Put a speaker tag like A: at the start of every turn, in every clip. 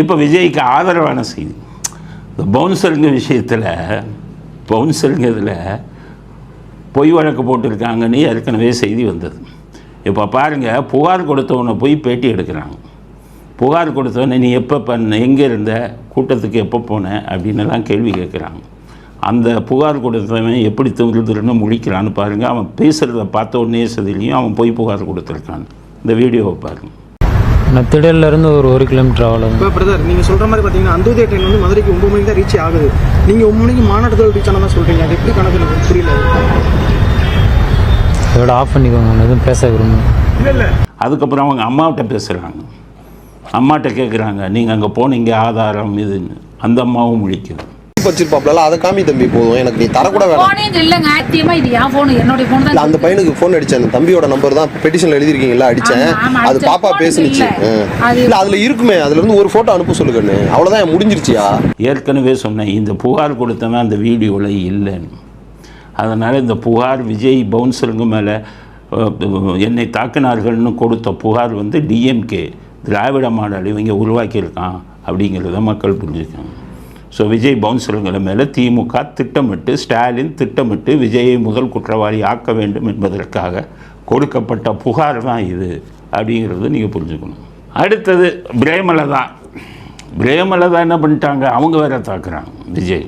A: இப்போ விஜய்க்கு ஆதரவான செய்தி. இந்த பவுன்சருங்க விஷயத்தில் பவுன்சருங்க இதில் பொய் வழக்கு போட்டிருக்காங்கன்னு ஏற்கனவே செய்தி வந்தது. இப்போ பாருங்கள் புகார் கொடுத்தவனை போய் பேட்டி எடுக்கிறாங்க. புகார் கொடுத்தவனை நீ எப்போ பண்ண எங்கே இருந்த கூட்டத்துக்கு எப்போ போன? அப்படின்னு எல்லாம் கேள்வி கேட்குறாங்க. அந்த புகார் கொடுத்தவன் எப்படி திருன்னு முழிக்கிறான்னு பாருங்கள் அவன் பேசுகிறத பார்த்த உடனே சதிலையும் அவன் போய் புகார் கொடுத்துருக்கான். இந்த வீடியோவை பாருங்கள்
B: நான் திடல்லேருந்து ஒரு ஒரு கிலோமீட்டர் ஆகலாம்
C: இப்போ பிரதர் நீங்கள் சொல்கிற மாதிரி பார்த்தீங்கன்னா அந்தோதய ட்ரெயின் வந்து மதுரைக்கு ஒம்பது மணிக்கு தான் ரீச் ஆகுது. நீங்கள் ஒம்பது மணிக்கு மாநாட்டத்தோடு ரீச் ஆனால் தான் சொல்கிறீங்க அது எப்படி கணக்கு எனக்கு புரியல.
B: இதோட ஆஃப் பண்ணிக்கோங்க நான் எதுவும் பேச விரும்புகிறேன்
A: அதுக்கப்புறம் அவங்க அம்மாவிட்ட பேசுகிறாங்க அம்மாட்ட கேட்குறாங்க நீங்கள் அங்கே போனீங்க ஆதாரம் இதுன்னு. அந்த அம்மாவும் முழிக்குது.
D: வச்சிருப்பாப்ல அதை காமி தம்பி போதும். எனக்கு நீ தரக்கூட வேணாம்.
E: இல்லைங்க இது என் தான்
D: அந்த பையனுக்கு ஃபோன் அடிச்சேன். அந்த தம்பியோட நம்பர் தான் பெட்டிஷன்ல எழுதிருக்கீங்களா அடிச்சேன். அது. பாப்பா பேசுனுச்சு.
E: இல்ல.
D: அதுல இருக்குமே. அதுல இருந்து ஒரு போட்டோ அனுப்ப சொல்லுங்கன்னு அவ்வளவுதான் முடிஞ்சிருச்சியா?
A: ஏற்கனவே சொன்னேன் இந்த புகார் கொடுத்தவன் அந்த வீடியோவில் இல்லைன்னு. அதனால் இந்த புகார் விஜய் பவுன்சருங்க மேலே என்னை தாக்கினார்கள்னு கொடுத்த புகார் வந்து டிஎம்கே திராவிட மாடல் இவங்க உருவாக்கியிருக்கான் அப்படிங்கிறத மக்கள் புரிஞ்சுக்காங்க ஸோ விஜய் பவுன்சருங்கிற மேலே திமுக திட்டமிட்டு ஸ்டாலின் திட்டமிட்டு விஜயை முதல் குற்றவாளி ஆக்க வேண்டும் என்பதற்காக கொடுக்கப்பட்ட புகார் தான் இது அப்படிங்கிறது நீங்கள் புரிஞ்சுக்கணும். அடுத்தது பிரேமலதா. பிரேமலதா என்ன பண்ணிட்டாங்க? அவங்க வேற தாக்குறாங்க விஜய்.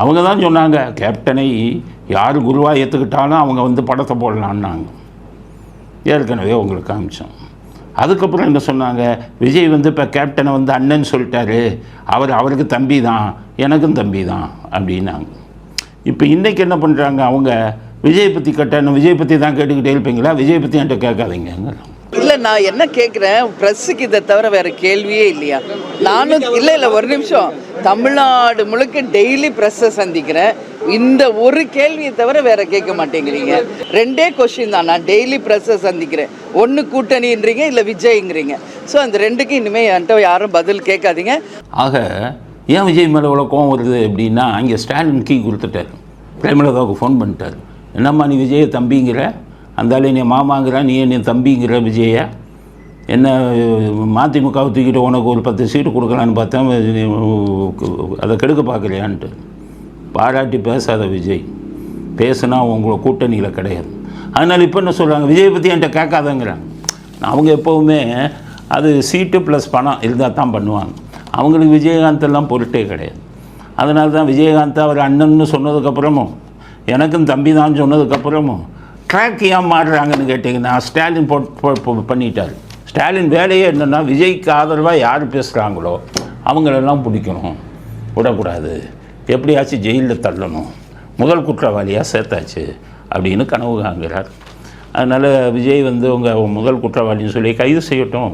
A: அவங்க தான் சொன்னாங்க கேப்டனை யார் குருவாக ஏற்றுக்கிட்டாலும் அவங்க வந்து படத்தை போடலான்னாங்க ஏற்கனவே உங்களுக்கு காமிச்சோம். அதுக்கப்புறம் என்ன சொன்னாங்க? விஜய் வந்து இப்போ கேப்டனை வந்து அண்ணன் சொல்லிட்டாரு. அவர் அவருக்கு தம்பி தான். எனக்கும் தம்பி தான் அப்படின்னாங்க. இப்போ இன்றைக்கி என்ன பண்ணுறாங்க அவங்க? விஜய் பற்றி கட்டணும் விஜய் பற்றி தான் கேட்டுக்கிட்டே இருப்பீங்களா? விஜய் பற்றி என்கிட்ட கேட்காதீங்க
F: இல்லை நான் என்ன கேட்குறேன் ப்ரெஸ்ஸுக்கு இதை தவிர வேறு கேள்வியே இல்லையா? நானும் இல்லை இல்லை ஒரு நிமிஷம். தமிழ்நாடு முழுக்க டெய்லி ப்ரெஸ்ஸை சந்திக்கிறேன். இந்த ஒரு கேள்வியை தவிர வேற கேட்க மாட்டேங்கிறீங்க. ரெண்டே கொஸ்டின் தான். நான் டெய்லி ப்ரெஸ்ஸை சந்திக்கிறேன். ஒன்று கூட்டணின்றீங்க இல்லை விஜய்ங்கிறீங்க. ஸோ அந்த ரெண்டுக்கும் இனிமேல் என்கிட்ட யாரும் பதில் கேட்காதீங்க.
A: ஆக ஏன் விஜய் மேலே இவ்வளோ கோவம் வருது அப்படின்னா அங்கே ஸ்டாலின் கீ கொடுத்துட்டார். பிரேமலதாவுக்கு ஃபோன் பண்ணிட்டார். என்னம்மா நீ விஜய தம்பிங்கிற? அந்த நீ மாமாங்கிற நீ நீ தம்பிங்கிற விஜய என்ன மதிமுகவை தூக்கிட்டு உனக்கு ஒரு பத்து சீட்டு கொடுக்கலான்னு பார்த்தா அதை கெடுக்க பார்க்குறியான்ட்டு பாராட்டி பேசாத விஜய். பேசுனா உங்களை கூட்டணியில் கிடையாது. அதனால் இப்போ என்ன சொல்கிறாங்க விஜய் பற்றி என்கிட்ட கேட்காதங்கிறாங்க. அவங்க எப்போவுமே அது சீட்டு ப்ளஸ் பணம் இருந்தால் தான் பண்ணுவாங்க. அவங்களுக்கு விஜயகாந்த் எல்லாம் பொருட்டே கிடையாது. அதனால தான் விஜயகாந்த் அவர் அண்ணன்னு சொன்னதுக்கப்புறமும் எனக்கும் தம்பி தான் சொன்னதுக்கப்புறமும் ட்ராக் ஏன் மாறுறாங்கன்னு கேட்டிங்கன்னா ஸ்டாலின் போட் போ- பண்ணிட்டார். ஸ்டாலின் வேலையே என்னென்னா விஜய்க்கு ஆதரவாக யார் பேசுகிறாங்களோ அவங்களெல்லாம் பிடிக்கணும். விடக்கூடாது. எப்படியாச்சும் ஜெயிலில் தள்ளணும். முதல் குற்றவாளியாக சேர்த்தாச்சு அப்படின்னு கனவு காண்கிறார். அதனால் விஜய் வந்து உங்கள் முதல் குற்றவாளின்னு சொல்லி கைது செய்யட்டும்.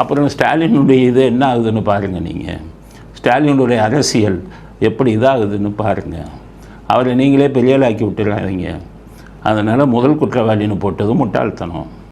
A: அப்புறம் ஸ்டாலினுடைய இது என்ன ஆகுதுன்னு பாருங்கள் நீங்கள் ஸ்டாலினுடைய அரசியல் எப்படி இதாகுதுன்னு பாருங்கள் அவரை நீங்களே பெரியலாக்கி விட்டுறாதீங்க. அதனால் முதல் குற்றவாளின்னு போட்டது முட்டாள்தனம்.